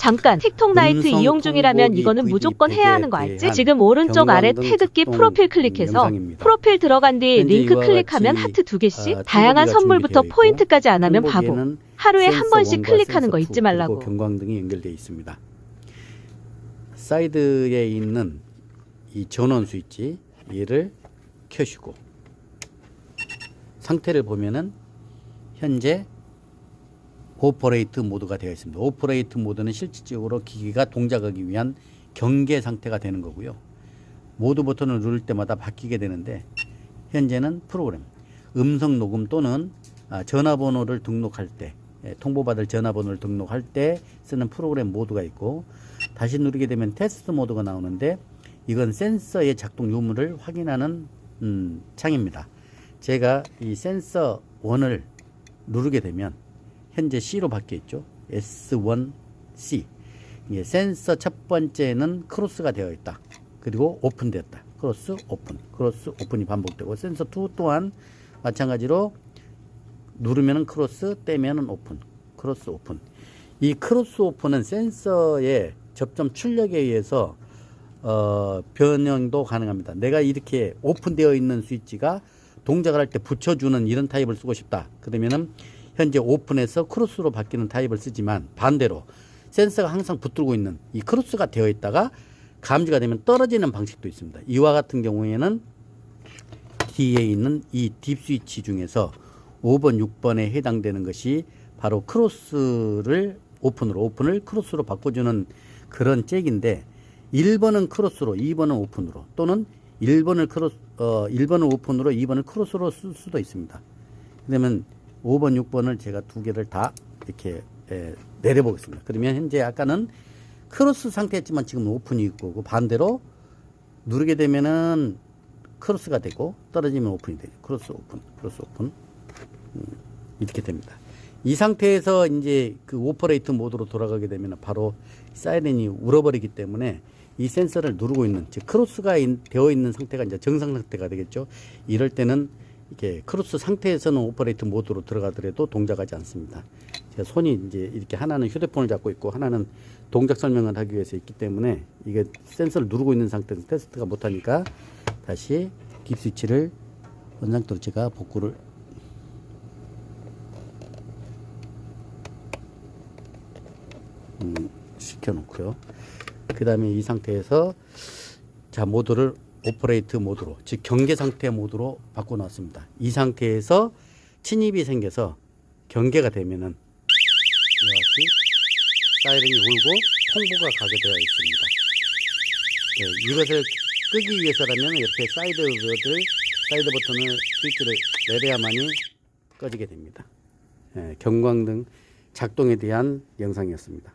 잠깐 틱톡 나이트 이용 중이라면 이거는 무조건 해야 하는 거 알지? 지금 오른쪽 아래 태극기 프로필 클릭해서. 프로필 들어간 뒤 링크 클릭하면 하트 두 개씩 아, 다양한 선물부터 포인트까지 안 하면 바보. 하루에 한 번씩 클릭하는 거 잊지 투, 말라고. 경광등이 연결되어 있습니다. 사이드에 있는 이 전원 스위치 얘를 켜시고 상태를 보면은 현재 오퍼레이트 모드가 되어 있습니다. 오퍼레이트 모드는 실질적으로 기기가 동작하기 위한 경계 상태가 되는 거고요. 모드 버튼을 누를 때마다 바뀌게 되는데 현재는 프로그램 음성 녹음 또는 아, 전화번호를 등록할 때 예, 통보받을 전화번호를 등록할 때 쓰는 프로그램 모드가 있고 다시 누르게 되면 테스트 모드가 나오는데 이건 센서의 작동 유무를 확인하는 음, 창입니다. 제가 이 센서 1을 누르게 되면 현재 C로 바뀌어 있죠. S1C. 이게 센서 첫 번째는 크로스가 되어 있다. 그리고 오픈되었다. 크로스 오픈. 크로스 오픈이 반복되고 센서 2 또한 마찬가지로 누르면은 크로스 떼면은 오픈. 크로스 오픈. 이 크로스 오픈은 센서의 접점 출력에 의해서 어, 변형도 가능합니다. 내가 이렇게 오픈되어 있는 스위치가 동작을 할 때 붙여주는 이런 타입을 쓰고 싶다. 그러면은 현재 오픈해서 크로스로 바뀌는 타입을 쓰지만 반대로 센서가 항상 붙들고 있는 이 크로스가 되어 있다가 감지가 되면 떨어지는 방식도 있습니다. 이와 같은 경우에는 뒤에 있는 이 딥 스위치 중에서 5번, 6번에 해당되는 것이 바로 크로스를 오픈으로 오픈을 크로스로 바꿔주는 그런 잭인데 1번은 크로스로 2번은 오픈으로 또는 1번을 크로스 어 1번을 오픈으로 2번을 크로스로 쓸 수도 있습니다. 그러면 5번, 6번을 제가 두 개를 다 이렇게 에, 내려보겠습니다. 그러면 현재 아까는 크로스 상태였지만 지금 오픈이 있고 그 반대로 누르게 되면은 크로스가 되고 떨어지면 오픈이 되죠. 크로스 오픈, 크로스 오픈 음, 이렇게 됩니다. 이 상태에서 이제 그 오퍼레이트 모드로 돌아가게 되면 바로 사이렌이 울어버리기 때문에 이 센서를 누르고 있는 즉 크로스가 인- 되어 있는 상태가 이제 정상 상태가 되겠죠. 이럴 때는 이렇게 크로스 상태에서는 오퍼레이트 모드로 들어가더라도 동작하지 않습니다. 제가 손이 이제 이렇게 하나는 휴대폰을 잡고 있고 하나는 동작 설명을 하기 위해서 있기 때문에 이게 센서를 누르고 있는 상태에서 테스트가 못하니까 다시 딥 스위치를 원상태로 제가 복구를 음, 시켜놓고요. 그 다음에 이 상태에서 자 모드를 오퍼레이트 모드로 즉 경계 상태 모드로 바꿔 놨습니다. 이 상태에서 침입이 생겨서 경계가 되면은 이와 같이 사이렌이 울고 통보가 가게 되어 있습니다. 네, 이것을 끄기 위해서라면 옆에 사이드 버튼을 사이드 버튼을 스위치를 내려야만이 꺼지게 됩니다. 예, 경광등 작동에 대한 영상이었습니다.